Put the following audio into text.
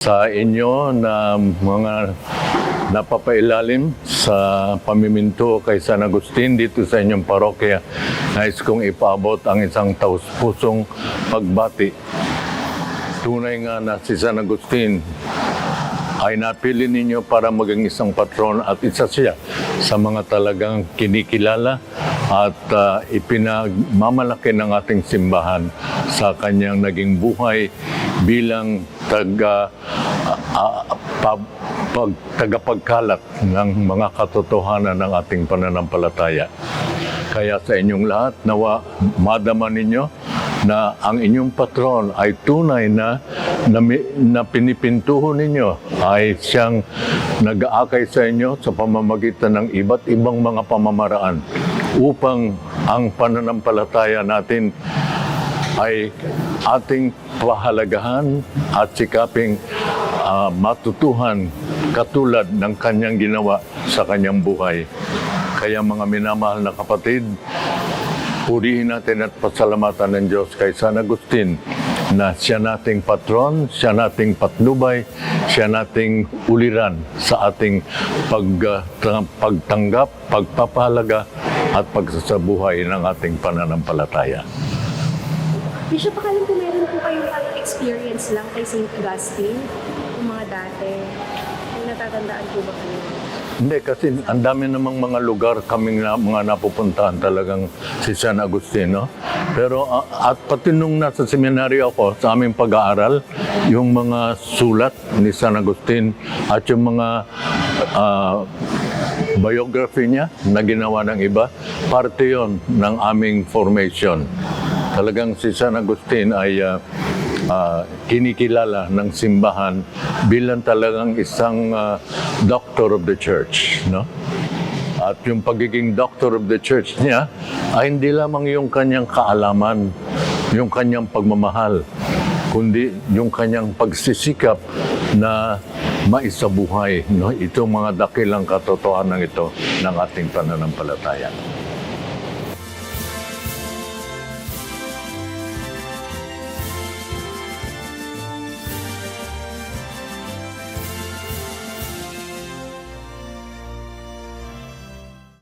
sa inyo na mga napapailalim sa pamiminto kay San Agustin dito sa inyong parokya. Nais kong ipaabot ang isang taus-pusong pagbati. Tunay nga na si San Agustin ay napili ninyo para maging isang patron at isa siya sa mga talagang kinikilala at uh, ipinagmamalaki ng ating simbahan sa kanyang naging buhay bilang taga ah, pa- pag, tagapagkalat ng mga katotohanan ng ating pananampalataya. Kaya sa inyong lahat, nawa madama ninyo na ang inyong patron ay tunay na na, na pinipintuho ninyo ay siyang nag-aakay sa inyo sa pamamagitan ng iba't ibang mga pamamaraan upang ang pananampalataya natin ay ating pahalagahan at sikaping ah, matutuhan katulad ng kanyang ginawa sa kanyang buhay. Kaya mga minamahal na kapatid, purihin natin at pasalamatan ng Diyos kay San Agustin na siya nating patron, siya nating patnubay, siya nating uliran sa ating pag, pagtanggap, pagpapahalaga at pagsasabuhay ng ating pananampalataya. Bishop, akalan ko meron po kayong parang experience lang kay St. Augustine, yung mga dati. Yung natatandaan po ba kayo? Hindi, kasi ang dami namang mga lugar kaming na, mga napupuntahan talagang si San Agustino. Pero ah, at pati nung nasa seminaryo ako sa aming pag-aaral, yung mga sulat ni San Agustin at yung mga ah, biography niya na ginawa ng iba, parte yon ng aming formation. Talagang si San Agustin ay ah, ah, kinikilala ng simbahan bilang talagang isang ah, doctor of the church, no? At yung pagiging doctor of the church niya ay hindi lamang yung kanyang kaalaman, yung kanyang pagmamahal, kundi yung kanyang pagsisikap na maisabuhay no? itong mga dakilang katotohanan ito ng ating pananampalataya.